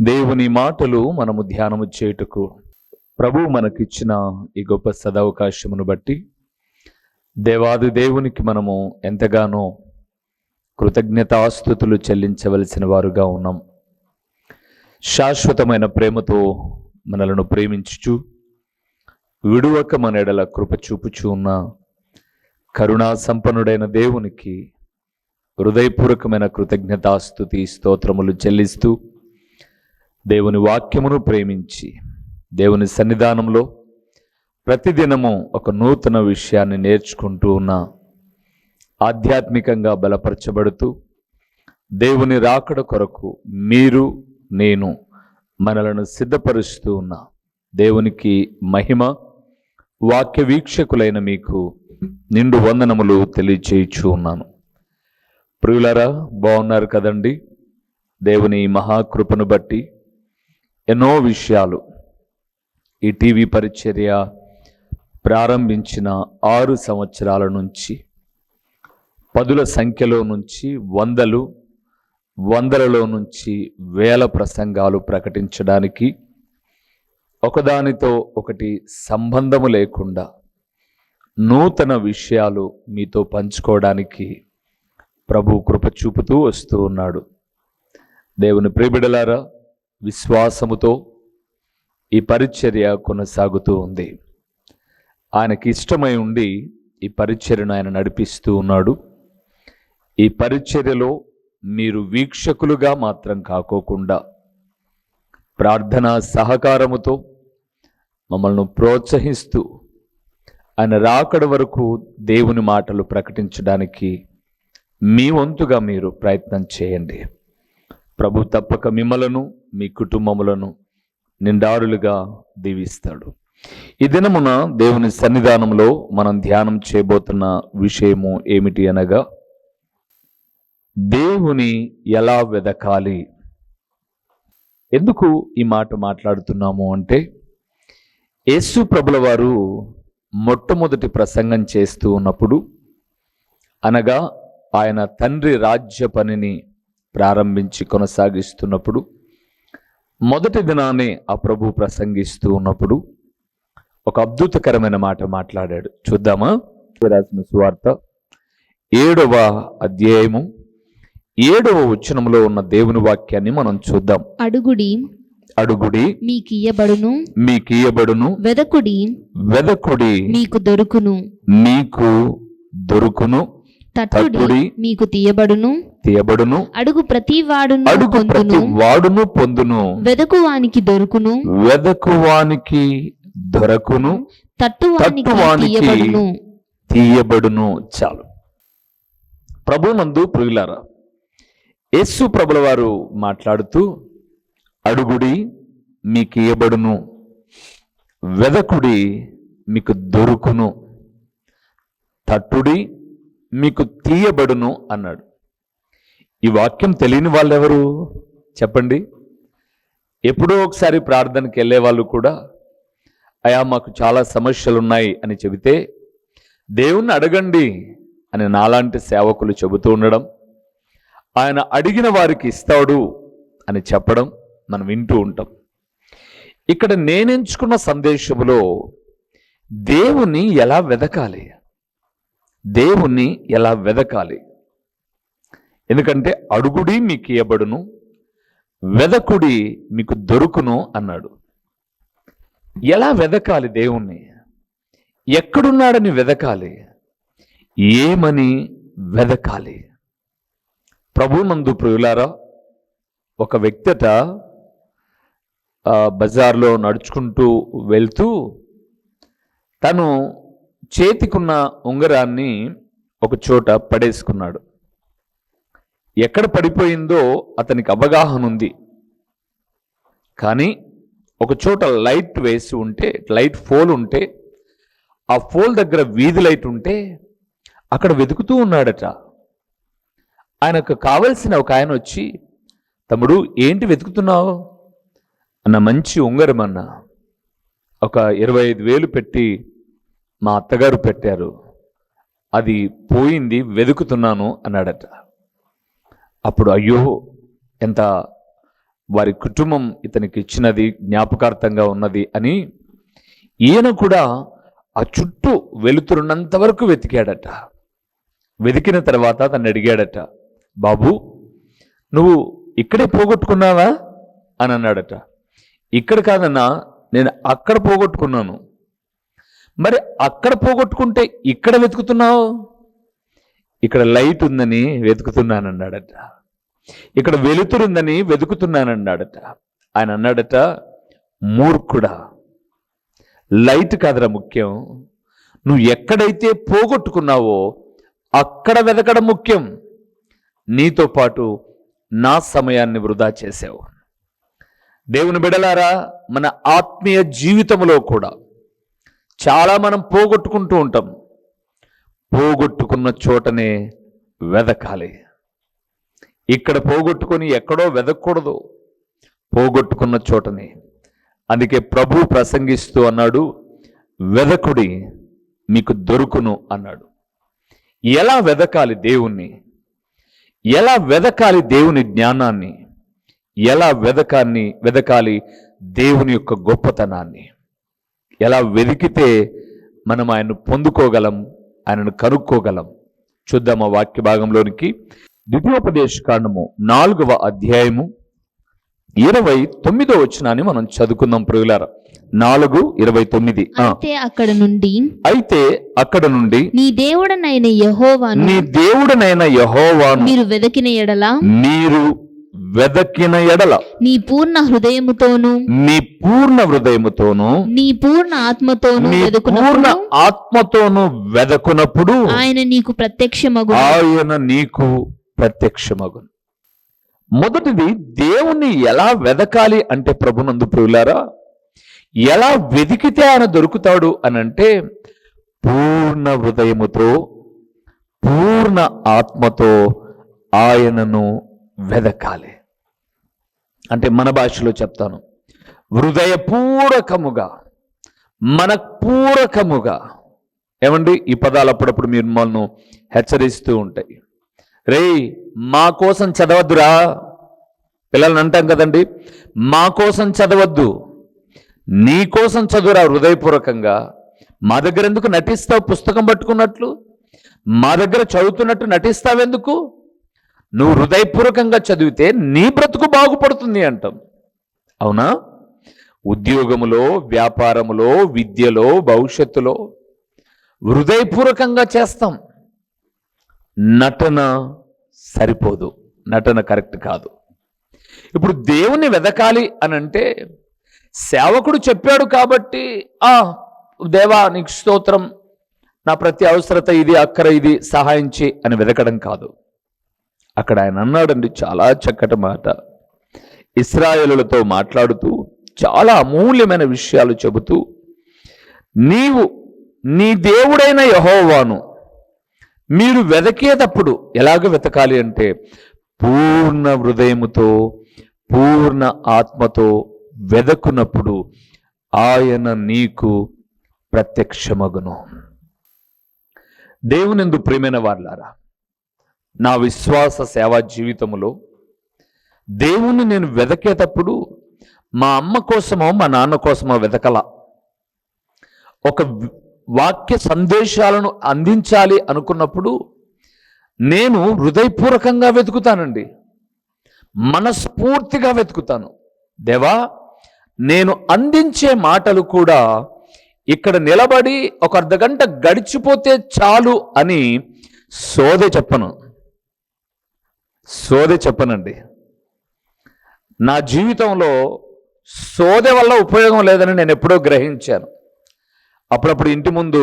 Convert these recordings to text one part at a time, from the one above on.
దేవుని మాటలు మనము ధ్యానము చేయుటకు ప్రభు మనకిచ్చిన ఈ గొప్ప సదవకాశమును బట్టి దేవాది దేవునికి మనము ఎంతగానో కృతజ్ఞతాస్థుతులు చెల్లించవలసిన వారుగా ఉన్నాం. శాశ్వతమైన ప్రేమతో మనలను ప్రేమించుచు విడువక మనెడల కృప చూపుచూ ఉన్న కరుణా సంపన్నుడైన దేవునికి హృదయపూర్వకమైన కృతజ్ఞతాస్థుతి స్తోత్రములు చెల్లిస్తూ దేవుని వాక్యమును ప్రేమించి దేవుని సన్నిధానంలో ప్రతిదినము ఒక నూతన విషయాన్ని నేర్చుకుంటూ ఉన్న ఆధ్యాత్మికంగా బలపరచబడుతూ దేవుని రాకడ కొరకు మీరు నేను మనలను సిద్ధపరుస్తూ ఉన్న దేవునికి మహిమ వాక్య వీక్షకులైన మీకు నిండు వందనములు తెలియచేయచ్చు ఉన్నాను. ప్రియులరా బాగున్నారు కదండి? దేవుని మహాకృపను బట్టి ఎన్నో విషయాలు. ఈ టీవీ పరిచర్య ప్రారంభించిన ఆరు సంవత్సరాల నుంచి పదుల సంఖ్యలో నుంచి వందలు వందలలో నుంచి వేల ప్రసంగాలు ప్రకటించడానికి ఒకదానితో ఒకటి సంబంధము లేకుండా నూతన విషయాలు మీతో పంచుకోవడానికి ప్రభు కృప చూపుతూ వస్తూ ఉన్నాడు. దేవుని ప్రియబిడలారా విశ్వాసముతో ఈ పరిచర్య కొనసాగుతూ ఉంది. ఆయనకి ఇష్టమై ఉండి ఈ పరిచర్యను ఆయన నడిపిస్తూ ఉన్నాడు. ఈ పరిచర్యలో మీరు వీక్షకులుగా మాత్రం కాకోకుండా ప్రార్థనా సహకారముతో మమ్మల్ని ప్రోత్సహిస్తూ ఆయన రాకడ వరకు దేవుని మాటలు ప్రకటించడానికి మీ వంతుగా మీరు ప్రయత్నం చేయండి. ప్రభు తప్పక మిమ్మలను మీ కుటుంబములను నిండారులుగా దీవిస్తాడు. ఈ దినమున దేవుని సన్నిధానంలో మనం ధ్యానం చేయబోతున్న విషయము ఏమిటి అనగా దేవుని ఎలా వెదకాలి? ఎందుకు ఈ మాట మాట్లాడుతున్నాము అంటే యేసు ప్రభుల వారు మొట్టమొదటి ప్రసంగం చేస్తూ ఉన్నప్పుడు అనగా ఆయన తండ్రి రాజ్య పనిని ప్రారంభించి కొనసాగిస్తున్నప్పుడు మొదటి దినానే ఆ ప్రభు ప్రసంగిస్తూ ఉన్నప్పుడు ఒక అద్భుతకరమైన మాట మాట్లాడాడు. చూద్దామా? రాసిన సువార్త ఏడవ అధ్యాయము. ఏడవ వచనంలో ఉన్న దేవుని వాక్యాన్ని మనం చూద్దాం. అడుగుడి అడుగుడి మీకియ్యబడును. మీకియబడును వెదకుడి వెదకుడి మీకు దొరుకును. మీకు దొరుకును. తట్టుడి మీకు తీయబడును. తీయబడును. అడుగు ప్రతి వాడును అడుగు ప్రతి పొందును. వాడును పొందును. వెదకువానికి దొరుకును. వెదకువానికి దొరకును. తట్టువానికి తీయబడును. చాలు. ప్రభునందు ప్రియులారా యేసు ప్రభుల వారు మాట్లాడుతూ అడుగుడి మీకు ఇయ్యబడును. వెదకుడి మీకు దొరుకును. తట్టుడి మీకు తీయబడును అన్నాడు. ఈ వాక్యం తెలియని వాళ్ళెవరు? చెప్పండి. ఎప్పుడో ఒకసారి ప్రార్థనకి వెళ్ళే వాళ్ళు కూడా అయా మాకు చాలా సమస్యలు ఉన్నాయి అని చెబితే దేవుణ్ణి అడగండి అని నాలాంటి సేవకులు చెబుతూ ఉండడం ఆయన అడిగిన వారికి ఇస్తాడు అని చెప్పడం మనం వింటూ ఉంటాం. ఇక్కడ నేనెంచుకున్న సందేశములో దేవుని ఎలా వెదకాలి? దేవుణ్ణి ఎలా వెదకాలి? ఎందుకంటే అడుగుడి మీకు ఇవ్వబడును వెదకుడి మీకు దొరుకును అన్నాడు. ఎలా వెదకాలి దేవుణ్ణి? ఎక్కడున్నాడని వెదకాలి? ఏమని వెదకాలి? ప్రభునందు ప్రియులారా ఒక వ్యక్తట బజార్లో నడుచుకుంటూ వెళ్తూ తను చేతికున్న ఉంగరాన్ని ఒక చోట పడేసుకున్నాడు. ఎక్కడ పడిపోయిందో అతనికి అవగాహన ఉంది. కానీ ఒక చోట లైట్ వేసి ఉంటే లైట్ ఫోల్ ఉంటే ఆ ఫోల్ దగ్గర వీధి లైట్ ఉంటే అక్కడ వెతుకుతూ ఉన్నాడట. ఆయనకు కావలసిన ఒక ఆయన వచ్చి తమ్ముడు ఏంటి వెతుకుతున్నావు? అన్న మంచి ఉంగరం అన్న. ఒక ఇరవై ఐదు వేలు పెట్టి మా అత్తగారు పెట్టారు. అది పోయింది వెతుకుతున్నాను అన్నాడట. అప్పుడు అయ్యో ఎంత వారి కుటుంబం ఇతనికి ఇచ్చినది జ్ఞాపకార్థంగా ఉన్నది అని ఈయన కూడా ఆ చుట్టూ వెలుతురున్నంత వరకు వెతికాడట. వెతికిన తర్వాత తను అడిగాడట బాబు నువ్వు ఇక్కడే పోగొట్టుకున్నావా? అని అన్నాడట. ఇక్కడ కాదన్నా నేను అక్కడ పోగొట్టుకున్నాను. మరి అక్కడ పోగొట్టుకుంటే ఇక్కడ వెతుకుతున్నావు? ఇక్కడ లైట్ ఉందని వెతుకుతున్నానన్నాడట. ఇక్కడ వెలుతురుందని వెతుకుతున్నానన్నాడట. ఆయన అన్నాడట మూర్ఖుడా లైట్ కాదురా ముఖ్యం. నువ్వు ఎక్కడైతే పోగొట్టుకున్నావో అక్కడ వెతకడం ముఖ్యం. నీతో పాటు నా సమయాన్ని వృధా చేసావు దేవుని బిడలారా మన ఆత్మీయ జీవితంలో కూడా చాలా మనం పోగొట్టుకుంటూ ఉంటాం. పోగొట్టుకున్న చోటనే వెదకాలి. ఇక్కడ పోగొట్టుకొని ఎక్కడో వెదకూడదు. పోగొట్టుకున్న చోటనే. అందుకే ప్రభు ప్రసంగిస్తూ అన్నాడు వెదకుడి మీకు దొరుకును అన్నాడు. ఎలా వెదకాలి దేవుణ్ణి? ఎలా వెదకాలి దేవుని జ్ఞానాన్ని? ఎలా వెదకాన్ని వెదకాలి దేవుని యొక్క గొప్పతనాన్ని? ఎలా వెదికితే మనం ఆయన్ను పొందుకోగలం ఆయనను కనుక్కోగలం. చూద్దాం ఆ వాక్య భాగంలోనికి. ద్వితీయోపదేశ కాండము నాలుగవ అధ్యాయము ఇరవై తొమ్మిదో వచనాన్ని మనం చదువుకుందాం ప్రియులార. నాలుగు ఇరవై తొమ్మిది. అయితే అక్కడ నుండి అయితే అక్కడ నుండి నీ దేవుడనైన యెహోవాను నీ దేవుడనైన యహోవాను మీరు వెదకిన ఎడల మీరు వెదకిన ఎడల. నీ పూర్ణ హృదయముతోను మీ పూర్ణ హృదయముతోను నీ పూర్ణ ఆత్మతోను పూర్ణ ఆత్మతోను వెదకునప్పుడు ఆయన నీకు ప్రత్యక్షమగు ఆయన నీకు ప్రత్యక్షమగును. మొదటిది దేవుణ్ణి ఎలా వెదకాలి అంటే ప్రభునందు ప్రియులారా ఎలా వెదికితే ఆయన దొరుకుతాడు అని అంటే పూర్ణ హృదయముతో పూర్ణ ఆత్మతో ఆయనను వెదకాలి. అంటే మన భాషలో చెప్తాను. హృదయపూర్వకముగా మనపూర్వకముగా ఏమండి? ఈ పదాలు అప్పుడప్పుడు మీరు మమ్మల్ని హెచ్చరిస్తూ ఉంటాయి. రేయ్ మా కోసం చదవద్దురా. పిల్లల్ని అంటాం కదండి. మా కోసం చదవద్దు. నీ కోసం చదువురా హృదయపూర్వకంగా. మా దగ్గర ఎందుకు నటిస్తావు? పుస్తకం పట్టుకున్నట్లు. మా దగ్గర చదువుతున్నట్టు నటిస్తావెందుకు? నువ్వు హృదయపూర్వకంగా చదివితే నీ బ్రతుకు బాగుపడుతుంది అంటాం. అవునా? ఉద్యోగములో వ్యాపారములో విద్యలో భవిష్యత్తులో హృదయపూర్వకంగా చేస్తాం. నటన సరిపోదు. నటన కరెక్ట్ కాదు. ఇప్పుడు దేవుణ్ణి వెదకాలి అని అంటే సేవకుడు చెప్పాడు కాబట్టి ఆ దేవా నీకు స్తోత్రం. నా ప్రతి అవసరత ఇది అక్కర ఇది సహాయించి అని వెదకడం కాదు. అక్కడ ఆయన అన్నాడండి చాలా చక్కటి మాట. ఇస్రాయలులతో మాట్లాడుతూ చాలా అమూల్యమైన విషయాలు చెబుతూ నీవు నీ దేవుడైన యహోవాను మీరు వెదకేటప్పుడు ఎలాగ వెతకాలి అంటే పూర్ణ హృదయముతో పూర్ణ ఆత్మతో వెదకున్నప్పుడు ఆయన నీకు ప్రత్యక్షమగును. దేవునిందు ప్రియమైన వాళ్ళారా నా విశ్వాస సేవా జీవితములో దేవుణ్ణి నేను వెదకేటప్పుడు మా అమ్మ కోసమో మా నాన్న కోసమో వెతకల ఒక వాక్య సందేశాలను అందించాలి అనుకున్నప్పుడు నేను హృదయపూర్వకంగా వెతుకుతానండి. మనస్ఫూర్తిగా వెతుకుతాను. దేవా నేను అందించే మాటలు కూడా ఇక్కడ నిలబడి ఒక అర్ధగంట గడిచిపోతే చాలు అని సోదే చెప్పను. సోదె చెప్పనండి. నా జీవితంలో సోదె వల్ల ఉపయోగం లేదని నేను ఎప్పుడో గ్రహించాను. అప్పుడప్పుడు ఇంటి ముందు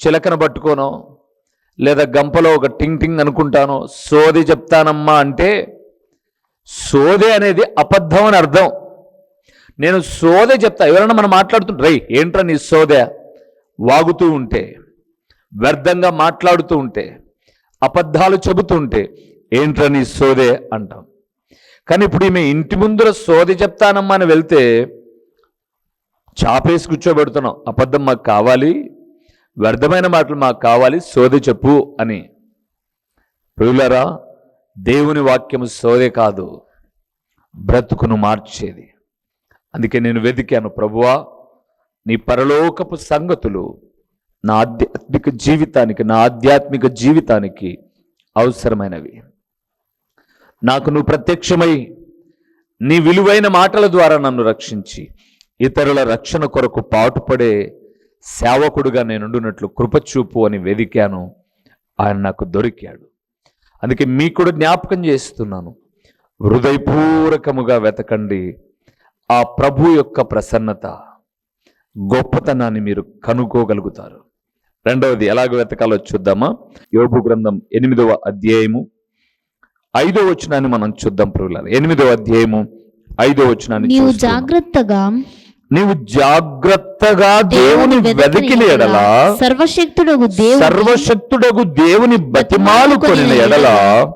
చిలకన పట్టుకోనో లేదా గంపలో ఒక టింగ్ టింగ్ అనుకుంటానో సోది చెప్తానమ్మా అంటే సోదే అనేది అబద్ధం అని అర్థం. నేను సోదే చెప్తా ఎవరైనా మనం మాట్లాడుతుంటే రై ఏంట్రా నీ సోదే? వాగుతూ ఉంటే వ్యర్థంగా మాట్లాడుతూ ఉంటే అబద్ధాలు చెబుతూ ఏంట్రని సోదే అంటాం. కానీ ఇప్పుడు ఈమె ఇంటి ముందర సోది చెప్తానమ్మా అని వెళ్తే చాపేసి కూర్చోబెడుతున్నాం. అబద్ధం మాకు కావాలి వ్యర్థమైన మాటలు మాకు కావాలి సోది చెప్పు అని. ప్రియులరా దేవుని వాక్యము సోదే కాదు బ్రతుకును మార్చేది. అందుకే నేను వెతికాను ప్రభువా నీ పరలోకపు సంగతులు నా ఆధ్యాత్మిక జీవితానికి నా ఆధ్యాత్మిక జీవితానికి అవసరమైనవి. నాకు నువ్వు ప్రత్యక్షమై నీ విలువైన మాటల ద్వారా నన్ను రక్షించి ఇతరుల రక్షణ కొరకు పాటుపడే సేవకుడుగా నేనుండునట్లు కృపచూపు అని వెదికాను ఆయన నాకు దొరికాడు. అందుకే మీకు కూడా జ్ఞాపకం చేస్తున్నాను. హృదయపూర్వకముగా వెతకండి. ఆ ప్రభు యొక్క ప్రసన్నత గొప్పతనాన్ని మీరు కనుక్కోగలుగుతారు. రెండవది ఎలాగ వెతకాలో చూద్దామా? యోగు గ్రంథం ఎనిమిదవ అధ్యాయము ఐదో వచనాన్ని మనం చూద్దాం ప్రియులారా ఎనిమిదవ అధ్యాయము ఐదో వచనాన్ని నీవు. జాగ్రత్తగా నీవు జాగ్రత్తగా దేవుని వెతికిన ఎడల సర్వశక్తుడగు దేవుని సర్వశక్తుడగు దేవుని బతిమాలు కొనిన ఎడల?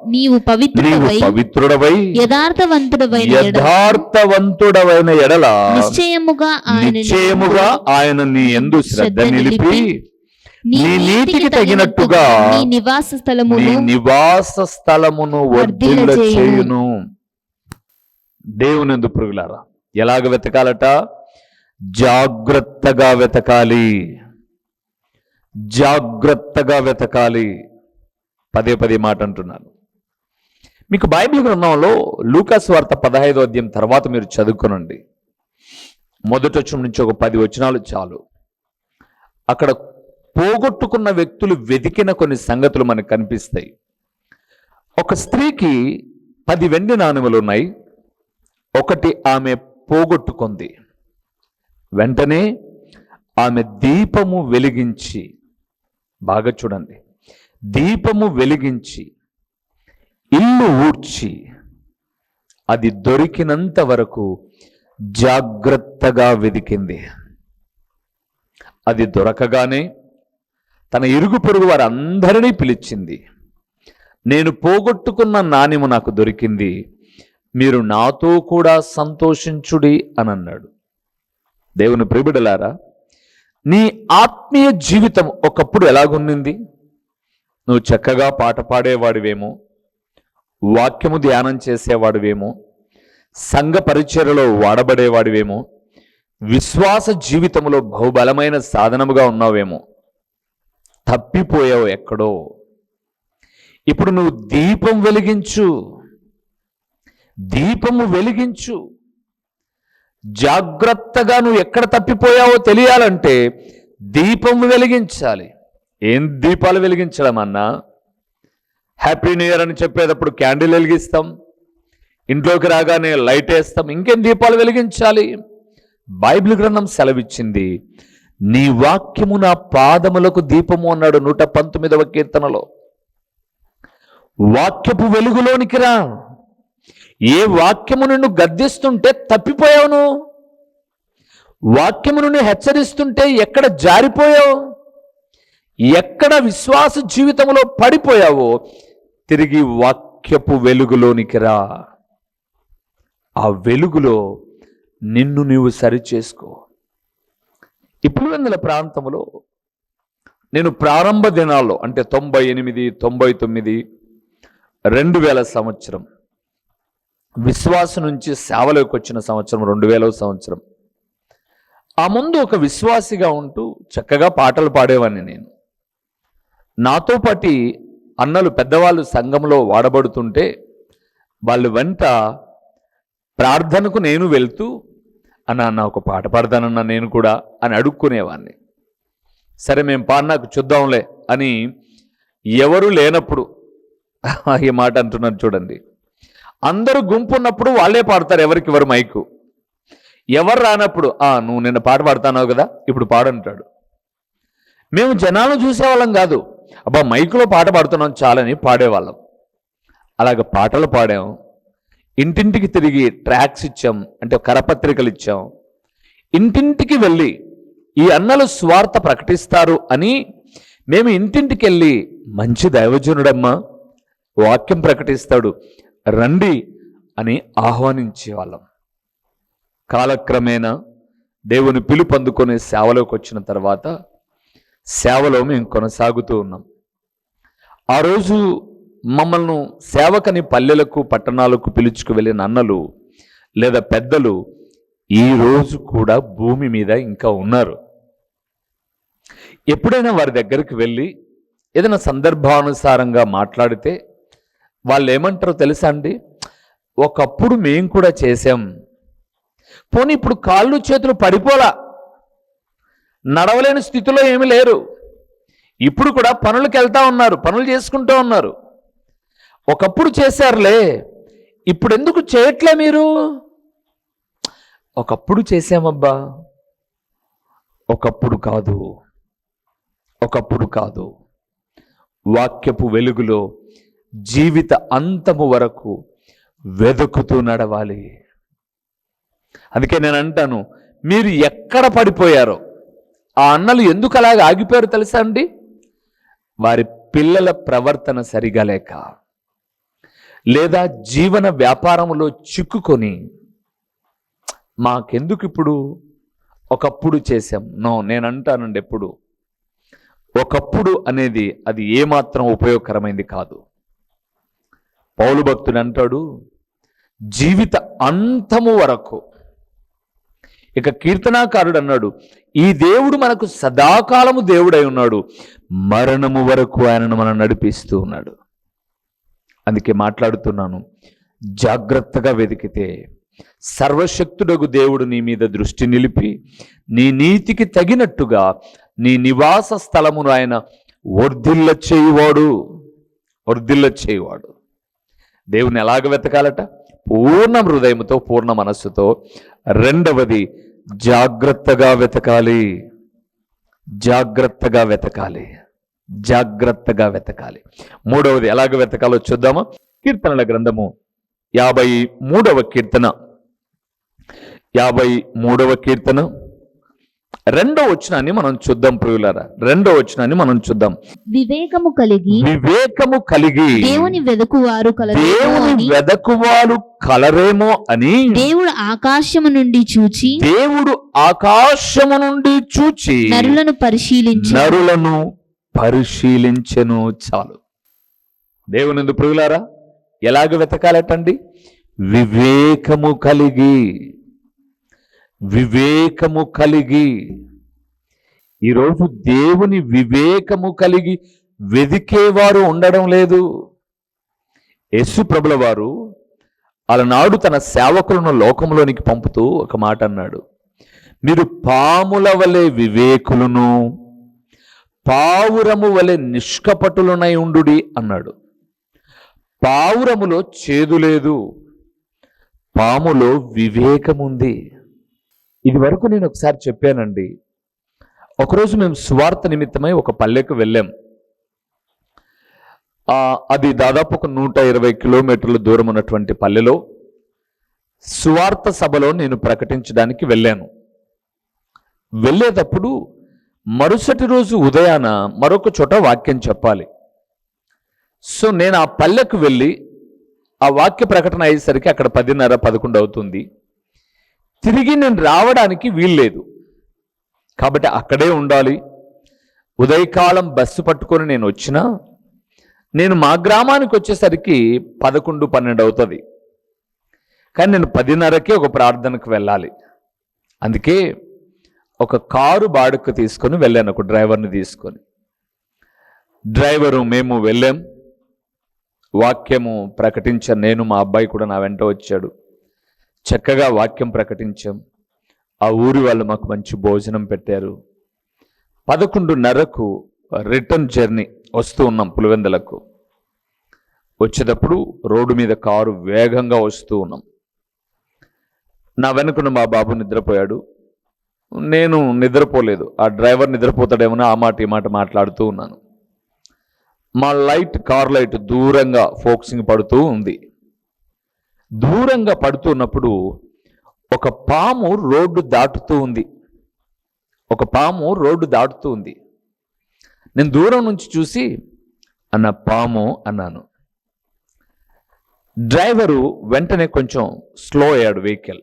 నీవు నీవు పవిత్రుడవై పవిత్రుడవై యథార్థవంతుడవైన ఎడల. యథార్థవంతుడవైన ఎడల? నిశ్చయముగా ఆయన నిశ్చయముగా ఆయన నీ ఎందు శ్రద్ధ నిలిపి నీ నీతికి తగినట్టుగా నీ నివాస స్థలమును నివాస స్థలమును వర్ధిల్ల. చేయును దేవునందు పురుగులారా ఎలాగ వెతకాలట? జాగ్రత్తగా వెతకాలి. జాగ్రత్తగా వెతకాలి. పదే పదే మాట అంటున్నాను. మీకు బైబిల్ గ్రంథంలో లూకాస్ వార్త పదహైదో అధ్యాయం తర్వాత మీరు చదువుకోనండి. మొదటి వచ్చిన నుంచి ఒక పది వచనాలు చాలు. అక్కడ పోగొట్టుకున్న వ్యక్తులు వెతికిన కొన్ని సంగతులు మనకు కనిపిస్తాయి. ఒక స్త్రీకి పది వెండి నాణెములు ఉన్నాయి. ఒకటి ఆమె పోగొట్టుకుంది. వెంటనే ఆమె దీపము వెలిగించి బాగా చూడండి దీపము వెలిగించి ఇల్లు ఊడ్చి అది దొరికినంత వరకు జాగ్రత్తగా వెతికింది. అది దొరకగానే తన ఇరుగు పొరుగు వారందరినీ పిలిచింది. నేను పోగొట్టుకున్న నాణ్యము నాకు దొరికింది. మీరు నాతో కూడా సంతోషించుడి అని అన్నాడు దేవుని ప్రిబిడలారా నీ ఆత్మీయ జీవితం ఒకప్పుడు ఎలాగుండింది? నువ్వు చక్కగా పాట పాడేవాడివేమో వాక్యము ధ్యానం చేసేవాడివేమో సంఘ పరిచర్లో వాడబడేవాడివేమో విశ్వాస జీవితంలో బహుబలమైన సాధనముగా ఉన్నావేమో తప్పిపోయావు ఎక్కడో. ఇప్పుడు నువ్వు దీపం వెలిగించు. దీపము వెలిగించు. జాగ్రత్తగా నువ్వు ఎక్కడ తప్పిపోయావో తెలియాలంటే దీపం వెలిగించాలి. ఏం దీపాలు వెలిగించడం అన్నా? హ్యాపీ న్యూ ఇయర్ అని చెప్పేటప్పుడు క్యాండిల్ వెలిగిస్తాం. ఇంట్లోకి రాగానే లైట్ వేస్తాం. ఇంకేం దీపాలు వెలిగించాలి? బైబిల్ గ్రంథం సెలవిచ్చింది నీ వాక్యము నా పాదములకు దీపము అన్నాడు నూట పంతొమ్మిదవ కీర్తనలో. వాక్యపు వెలుగులోనికి రా. ఏ వాక్యము నిన్ను గద్దిస్తుంటే తప్పిపోయావును వాక్యము హెచ్చరిస్తుంటే ఎక్కడ జారిపోయావు? ఎక్కడ విశ్వాస జీవితంలో పడిపోయావో తిరిగి వాక్యపు వెలుగులోనికి రా. ఆ వెలుగులో నిన్ను నీవు సరిచేసుకో ఇప్పుడు వందల ప్రాంతంలో నేను ప్రారంభ దినాల్లో అంటే తొంభై ఎనిమిది తొంభై తొమ్మిది రెండు వేల సంవత్సరం విశ్వాసం నుంచి సేవలోకి వచ్చిన సంవత్సరం రెండు వేల సంవత్సరం. ఆ ముందు ఒక విశ్వాసిగా ఉంటూ చక్కగా పాటలు పాడేవాడిని నేను. నాతో పాటి అన్నలు పెద్దవాళ్ళు సంఘంలో వాడబడుతుంటే వాళ్ళు వెంట ప్రార్థనకు నేను వెళ్తూ అన్న అన్న ఒక పాట పాడతానన్నా నేను కూడా అని అడుక్కునేవాడిని సరే మేము పాడినాకు చూద్దాంలే అని ఎవరు లేనప్పుడు ఈ మాట అంటున్నారు చూడండి. అందరూ గుంపు ఉన్నప్పుడు వాళ్ళే పాడతారు ఎవరికి ఎవరు మైకు. ఎవరు రానప్పుడు ఆ నువ్వు నిన్న పాట పాడుతున్నావు కదా ఇప్పుడు పాడంటాడు మేము జనాలను చూసేవాళ్ళం కాదు. అబ్బా మైకులో పాట పాడుతున్నాం చాలని పాడేవాళ్ళం. అలాగ పాటలు పాడాం. ఇంటింటికి తిరిగి ట్రాక్స్ ఇచ్చాం అంటే కరపత్రికలు ఇచ్చాం. ఇంటింటికి వెళ్ళి ఈ అన్నలు స్వార్థ ప్రకటిస్తారు అని మేము ఇంటింటికి వెళ్ళి మంచి దైవజనుడమ్మా వాక్యం ప్రకటిస్తాడు రండి అని ఆహ్వానించేవాళ్ళం కాలక్రమేణా దేవుని పిలుపు అందుకునే సేవలోకి వచ్చిన తర్వాత సేవలో మేము కొనసాగుతూ ఉన్నాం. ఆ రోజు మమ్మల్ని సేవకని పల్లెలకు పట్టణాలకు పిలుచుకు వెళ్ళిన అన్నలు లేదా పెద్దలు ఈ రోజు కూడా భూమి మీద ఇంకా ఉన్నారు. ఎప్పుడైనా వారి దగ్గరికి వెళ్ళి ఏదైనా సందర్భానుసారంగా మాట్లాడితే వాళ్ళు ఏమంటారో తెలుసా అండి? ఒకప్పుడు మేము కూడా చేసాం పోనీ ఇప్పుడు కాళ్ళు చేతులు పడిపోలా? నడవలేని స్థితిలో ఏమీ లేరు. ఇప్పుడు కూడా పనులకు వెళ్తా ఉన్నారు పనులు చేసుకుంటూ ఉన్నారు. ఒకప్పుడు చేశారులే. ఇప్పుడు ఎందుకు చేయట్లే మీరు? ఒకప్పుడు చేసామబ్బా ఒకప్పుడు కాదు. ఒకప్పుడు కాదు. వాక్యపు వెలుగులో జీవిత అంతము వరకు వెతుకుతూ నడవాలి. అందుకే నేను అంటాను మీరు ఎక్కడ పడిపోయారో ఆ అన్నలు ఎందుకు అలాగ ఆగిపోయారు తెలుసా అండి? వారి పిల్లల ప్రవర్తన సరిగా లేక. లేదా జీవన వ్యాపారంలో చిక్కుకొని మాకెందుకు ఇప్పుడు ఒకప్పుడు చేశాం. నో నేను అంటానండి ఎప్పుడు. ఒకప్పుడు అనేది అది ఏమాత్రం ఉపయోగకరమైంది కాదు. పౌలు భక్తుడు అంటాడు జీవిత అంతము వరకు. ఇక కీర్తనాకారుడు అన్నాడు ఈ దేవుడు మనకు సదాకాలము దేవుడై ఉన్నాడు. మరణము వరకు ఆయనను మనం నడిపిస్తూ ఉన్నాడు. అందుకే మాట్లాడుతున్నాను. జాగ్రత్తగా వెతికితే సర్వశక్తుడగు దేవుడు నీ మీద దృష్టి నిలిపి నీ నీతికి తగినట్టుగా నీ నివాస స్థలమును ఆయన వర్ధిల్ల చేయువాడు. వర్ధిల్ల చేయువాడు. దేవుని ఎలాగ వెతకాలట? పూర్ణ హృదయంతో పూర్ణ మనస్సుతో. రెండవది జాగ్రత్తగా వెతకాలి. జాగ్రత్తగా వెతకాలి. జాగ్రత్తగా వెతకాలి. మూడవది ఎలాగ వెతకాలో చూద్దామా? కీర్తనల గ్రంథము యాభై మూడవ కీర్తన. యాభై మూడవ కీర్తన. రెండో వచనాన్ని మనం చూద్దాం ప్రియులారా. రెండో వచనాన్ని మనం చూద్దాం. వివేకము కలిగి వివేకము కలిగి దేవుని వెదకువారు దేవుని అని వెదకువాలు కలరేమో అని దేవుడు ఆకాశము నుండి చూచి దేవుడు ఆకాశము నుండి చూచి నరులను పరిశీలించి నరులను పరిశీలించను చాలు. దేవుని ఎందుకు ప్రియులారా ఎలాగ వెతకాలటండి? వివేకము కలిగి వివేకము కలిగి. ఈరోజు దేవుని వివేకము కలిగి వెదికేవారు ఉండడం లేదు. యేసు ప్రభుల వారు అలనాడు తన సేవకులను లోకంలోనికి పంపుతూ ఒక మాట అన్నాడు. మీరు పాముల వలె వివేకులను పావురము వలె నిష్కపటులనై ఉండుడి అన్నాడు. పావురములో చేదు లేదు పాములో వివేకముంది. ఇది వరకు నేను ఒకసారి చెప్పానండి. ఒకరోజు మేము స్వార్థ నిమిత్తమై ఒక పల్లెకు వెళ్ళాం. అది దాదాపు ఒక నూట ఇరవై కిలోమీటర్ల దూరం ఉన్నటువంటి పల్లెలో సువార్త సభలో నేను ప్రకటించడానికి వెళ్ళాను. వెళ్ళేటప్పుడు మరుసటి రోజు ఉదయాన మరొక చోట వాక్యం చెప్పాలి. సో నేను ఆ పల్లెకు వెళ్ళి ఆ వాక్య ప్రకటన అయ్యేసరికి అక్కడ పదిన్నర పదకొండు అవుతుంది. తిరిగి నేను రావడానికి వీల్లేదు. కాబట్టి అక్కడే ఉండాలి. ఉదయకాలం బస్సు పట్టుకొని నేను వచ్చినా నేను మా గ్రామానికి వచ్చేసరికి పదకొండు పన్నెండు అవుతుంది. కానీ నేను పదిన్నరకే ఒక ప్రార్థనకు వెళ్ళాలి. అందుకే ఒక కారు బాడుకు తీసుకొని వెళ్ళాను ఒక డ్రైవర్ని తీసుకొని. డ్రైవరు మేము వెళ్ళాం. వాక్యము ప్రకటించాను నేను మా అబ్బాయి కూడా నా వెంట వచ్చాడు. చక్కగా వాక్యం ప్రకటించాం. ఆ ఊరి వాళ్ళు మాకు మంచి భోజనం పెట్టారు. పదకొండున్నరకు రిటర్న్ జర్నీ వస్తూ ఉన్నాం పులివెందలకు. వచ్చేటప్పుడు రోడ్డు మీద కారు వేగంగా వస్తూ ఉన్నాం. నా వెనుకను మా బాబు నిద్రపోయాడు. నేను నిద్రపోలేదు. ఆ డ్రైవర్ నిద్రపోతాడేమో ఆ మాట ఈ మాట మాట్లాడుతూ ఉన్నాను. మా లైట్ కార్ లైట్ దూరంగా ఫోక్సింగ్ పడుతూ ఉంది. దూరంగా పడుతున్నప్పుడు ఒక పాము రోడ్డు దాటుతూ ఉంది. ఒక పాము రోడ్డు దాటుతూ ఉంది. నేను దూరం నుంచి చూసి అన్న పాము అన్నాను. డ్రైవరు వెంటనే కొంచెం స్లో అయ్యాడు వెహికల్.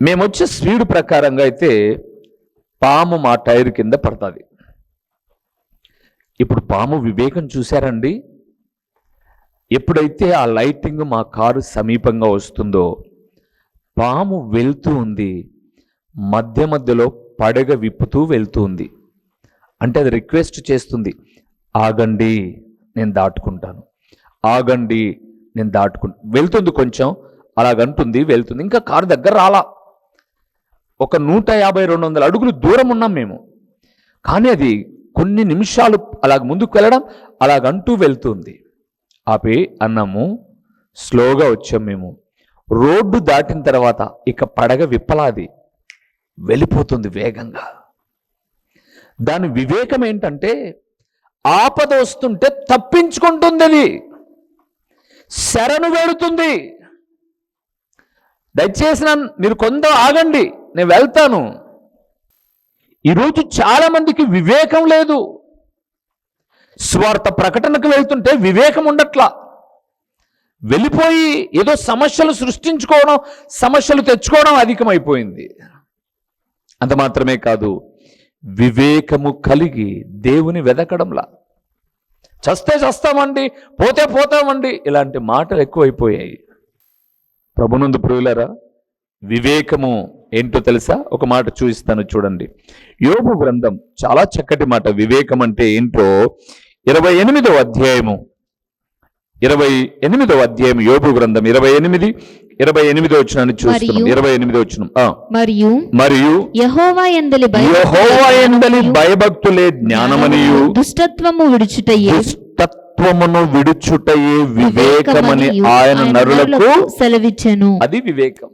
మేము వచ్చే స్పీడ్ ప్రకారంగా అయితే పాము మా టైర్ కింద పడుతుంది. ఇప్పుడు పాము వివేకం చూశారండి? ఎప్పుడైతే ఆ లైటింగ్ మా కారు సమీపంగా వస్తుందో పాము వెళ్తూ ఉంది. మధ్య మధ్యలో పడగ విప్పుతూ వెళ్తూ ఉంది. అంటే అది రిక్వెస్ట్ చేస్తుంది ఆగండి నేను దాటుకుంటాను. ఆగండి నేను దాటుకు వెళ్తుంది కొంచెం అలాగంటుంది వెళ్తుంది. ఇంకా కారు దగ్గర రాలా. ఒక నూట యాభై రెండు వందల అడుగులు దూరం ఉన్నాం మేము. కానీ అది కొన్ని నిమిషాలు అలాగ ముందుకు వెళ్ళడం అలాగంటూ వెళ్తుంది. ఆపి అన్నాము స్లోగా వచ్చాం మేము. రోడ్డు దాటిన తర్వాత ఇక పడగ విప్పలాది వెళ్ళిపోతుంది వేగంగా. దాని వివేకం ఏంటంటే ఆపద వస్తుంటే తప్పించుకుంటుంది అది శరణు వేడుతుంది. దయచేసి నన్ను మీరు కొంత ఆగండి. నేను వెళ్తాను. ఈరోజు చాలామందికి వివేకం లేదు. స్వార్థ ప్రకటనకు వెళ్తుంటే వివేకం ఉండట్లా. వెళ్ళిపోయి ఏదో సమస్యలు సృష్టించుకోవడం సమస్యలు తెచ్చుకోవడం అధికమైపోయింది. అంత మాత్రమే కాదు వివేకము కలిగి దేవుని వెదకడంలా. చస్తే చస్తామండి పోతే పోతామండి ఇలాంటి మాటలు ఎక్కువైపోయాయి. ప్రభునందు ప్రియులరా వివేకము ఏంటో తెలుసా? ఒక మాట చూపిస్తాను చూడండి. యోగు గ్రంథం చాలా చక్కటి మాట. వివేకం అంటే ఏంటో? ఇరవై ఎనిమిదవ అధ్యాయము. ఇరవై ఎనిమిదవ అధ్యాయం యోగు గ్రంథం. ఇరవై ఎనిమిది ఇరవై ఎనిమిదో వచ్చినాన్ని చూస్తున్నాం. ఇరవై ఎనిమిదో వచ్చిన మరియు మరియు యహోవా ఎందలి భయభక్తులే జ్ఞానమనియు దుష్టత్వము విడుచుటయే. దుష్టత్వమును విడుచుటయే వివేకమని ఆయన నరులకు సెలవిచ్చెను. అది వివేకం.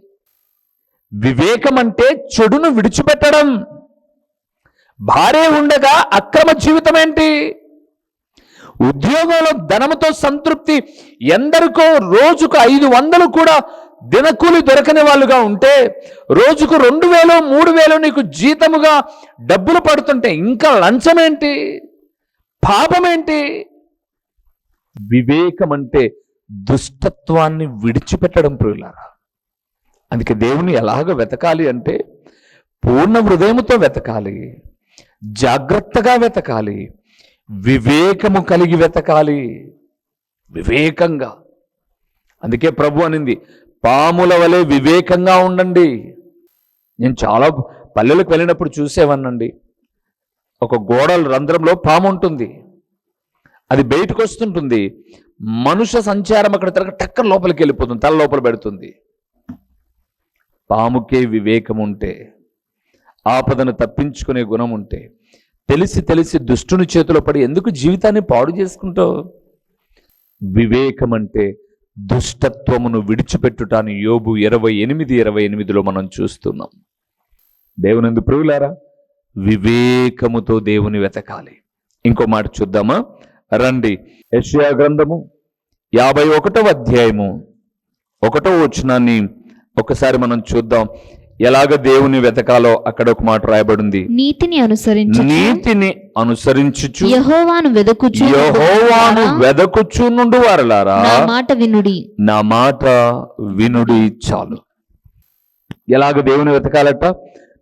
వివేకం అంటే చెడును విడిచిపెట్టడం. భార్య ఉండగా అక్రమ జీవితం ఏంటి? ఉద్యోగంలో ధనముతో సంతృప్తి ఎందరికో రోజుకు ఐదు వందలు కూడా దినకూలి దొరకని వాళ్ళుగా ఉంటే రోజుకు రెండు వేలు మూడు వేలు నీకు జీతముగా డబ్బులు పడుతుంటే ఇంకా లంచం ఏంటి? పాపం ఏంటి? వివేకం అంటే దుష్టత్వాన్ని విడిచిపెట్టడం ప్రియులారా. అందుకే దేవుని ఎలాగ వెతకాలి అంటే పూర్ణ హృదయముతో వెతకాలి జాగ్రత్తగా వెతకాలి వివేకము కలిగి వెతకాలి వివేకంగా. అందుకే ప్రభు అనింది పాముల వలె వివేకంగా ఉండండి. నేను చాలా పల్లెలకు వెళ్ళినప్పుడు చూసేవాన్నండి. ఒక గోడల రంధ్రంలో పాము ఉంటుంది. అది బయటకు వస్తుంటుంది. మనుష్య సంచారం అక్కడ తిరగ టక్కర్ లోపలికి వెళ్ళిపోతుంది తల లోపల పెడుతుంది. పాముకే వివేకం ఉంటే ఆపదను తప్పించుకునే గుణం ఉంటే తెలిసి తెలిసి దుష్టుని చేతిలో పడి ఎందుకు జీవితాన్ని పాడు చేసుకుంటావు? వివేకం అంటే దుష్టత్వమును విడిచిపెట్టుటాని యోబు ఇరవై ఎనిమిది ఇరవై ఎనిమిదిలో మనం చూస్తున్నాం. దేవునందు ప్రియులారా వివేకముతో దేవుని వెతకాలి. ఇంకో మాట చూద్దామా? రండి. యెషయా గ్రంథము యాభై ఒకటవ అధ్యాయము ఒకటో వచనాన్ని ఒకసారి మనం చూద్దాం. ఎలాగ దేవుని వెతకాలో అక్కడ ఒక మాట రాయబడింది? నీతిని అనుసరించి నీతిని అనుసరించుచు. యహోవాను వెదకుచు యెహోవాను వెదకుచు నుండి వారలారా? నా మాట వినుడి. నా మాట వినుడి చాలు. ఎలాగ దేవుని వెతకాలట?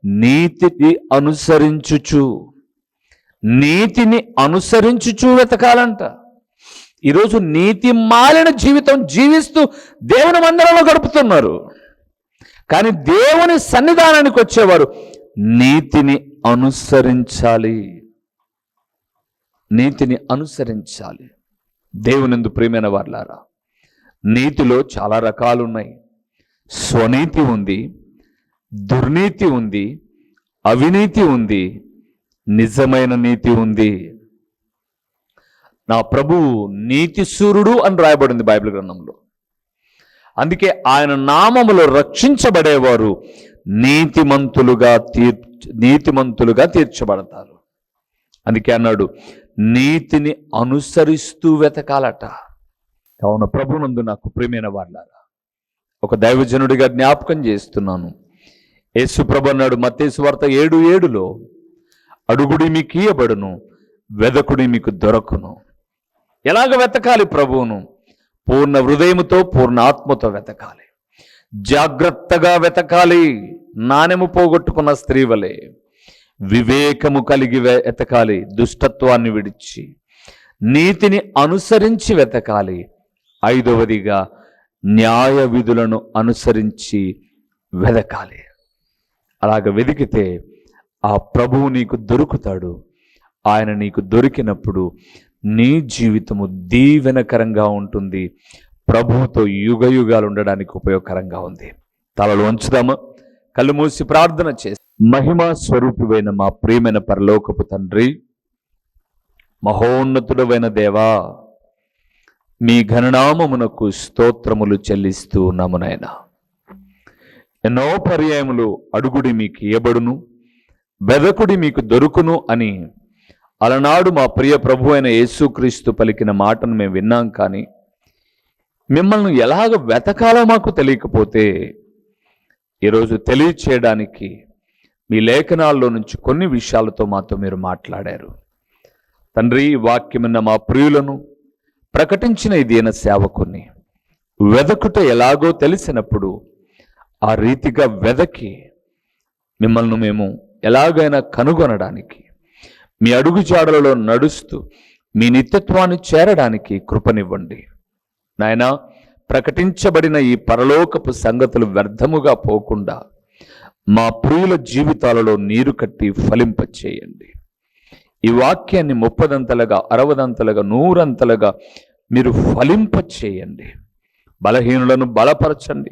నీతిని అనుసరించుచు. నీతిని అనుసరించుచు వెతకాలంట. ఈరోజు నీతి మాలిన జీవితం జీవిస్తూ దేవుని మందిరంలో గడుపుతున్నారు. కానీ దేవుని సన్నిధానానికి వచ్చేవారు నీతిని అనుసరించాలి. నీతిని అనుసరించాలి. దేవునిందు ప్రియమైన వాళ్ళారా నీతిలో చాలా రకాలు ఉన్నాయి స్వనీతి ఉంది దుర్నీతి ఉంది అవినీతి ఉంది నిజమైన నీతి ఉంది. నా ప్రభు నీతి సూర్యుడు అని రాయబడింది బైబిల్ గ్రంథంలో. అందుకే ఆయన నామములో రక్షించబడేవారు నీతిమంతులుగా తీర్ నీతిమంతులుగా తీర్చబడతారు. అందుకే అన్నాడు నీతిని అనుసరిస్తూ వెతకాలట. కావున ప్రభునందు నాకు ప్రియమైన వాళ్ళారా ఒక దైవజనుడిగా జ్ఞాపకం చేస్తున్నాను. యేసు ప్రభు అన్నాడు మత్తేసు వార్త ఏడు ఏడులో అడుగుడి మీకు ఇయ్యబడును వెదకుడి మీకు దొరకును. ఎలాగ వెతకాలి ప్రభువును? పూర్ణ హృదయముతో పూర్ణ ఆత్మతో వెతకాలి. జాగ్రత్తగా వెతకాలి. నాణెము పోగొట్టుకున్న స్త్రీ వలె వివేకము కలిగి వెతకాలి. దుష్టత్వాన్ని విడిచి నీతిని అనుసరించి వెతకాలి. ఐదవదిగా న్యాయ విధులను అనుసరించి వెతకాలి. అలాగ వెతికితే ఆ ప్రభువు నీకు దొరుకుతాడు. ఆయన నీకు దొరికినప్పుడు నీ జీవితము దీవెనకరంగా ఉంటుంది. ప్రభువుతో యుగ యుగాలు ఉండడానికి ఉపయోగకరంగా ఉంది. తలలు వంచుదామా? కళ్ళు మూసి ప్రార్థన చేసి. మహిమా స్వరూపివైన మా ప్రియమైన పరలోకపు తండ్రి మహోన్నతుడవైన దేవా మీ ఘననామమునకు స్తోత్రములు చెల్లిస్తూ ఉన్నామునైనా ఎన్నో పర్యాయములు అడుగుడి మీకు ఇయ్యబడును వెదకుడి మీకు దొరుకును అని అలనాడు మా ప్రియ ప్రభు అయిన యేసుక్రీస్తు పలికిన మాటను మేము విన్నాం కానీ మిమ్మల్ని ఎలాగ వెతకాలో మాకు తెలియకపోతే ఈరోజు తెలియచేయడానికి మీ లేఖనాల్లో నుంచి కొన్ని విషయాలతో మాతో మీరు మాట్లాడారు. తండ్రి వాక్యమున్న మా ప్రియులను ప్రకటించిన ఈ సేవకుని వెదకుట ఎలాగో తెలిసినప్పుడు ఆ రీతిగా వెదకి మిమ్మల్ని మేము ఎలాగైనా కనుగొనడానికి మీ అడుగుజాడలలో నడుస్తూ మీ నిత్యత్వాన్ని చేరడానికి కృపనివ్వండి. నాయనా ప్రకటించబడిన ఈ పరలోకపు సంగతులు వ్యర్థముగా పోకుండా మా ప్రియుల జీవితాలలో నీరు కట్టి ఫలింపచేయండి. ఈ వాక్యాన్ని ముప్పదంతలుగా అరవదంతలుగా నూరంతలుగా మీరు ఫలింపచేయండి. బలహీనులను బలపరచండి.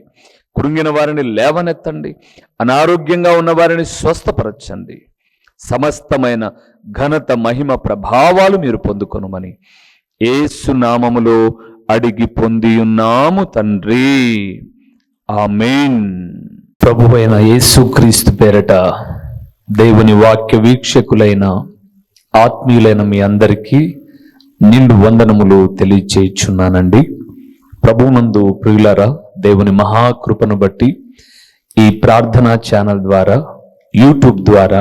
కృంగిన వారిని లేవనెత్తండి. అనారోగ్యంగా ఉన్న వారిని స్వస్థపరచండి. సమస్తమైన ఘనత మహిమ ప్రభావాలు మీరు పొందుకొనుమని ఏసు నామములో అడిగి పొందియున్నాము తండ్రి. ఆమెన్. ప్రభువైన యేసుక్రీస్తు పేరట దేవుని వాక్య వీక్షకులైన ఆత్మీయులైన మీ అందరికీ నిండు వందనములు తెలియచేయుచున్నానండి. ప్రభువునందు ప్రియులరా దేవుని మహాకృపను బట్టి ఈ ప్రార్థనా ఛానల్ ద్వారా యూట్యూబ్ ద్వారా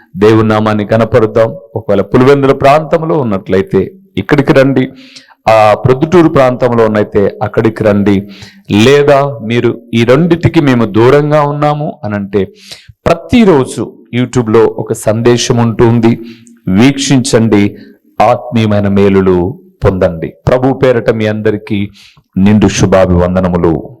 దేవుని నామాన్ని కనపరుద్దాం. ఒకవేళ పులివెందుల ప్రాంతంలో ఉన్నట్లయితే ఇక్కడికి రండి. ఆ ప్రొద్దుటూరు ప్రాంతంలో ఉన్నైతే అక్కడికి రండి. లేదా మీరు ఈ రెండిటికి మేము దూరంగా ఉన్నాము అనంటే ప్రతిరోజు యూట్యూబ్లో ఒక సందేశం ఉంటుంది. వీక్షించండి. ఆత్మీయమైన మేలులు పొందండి. ప్రభు పేరట మీ అందరికీ నిండు శుభాభివందనములు.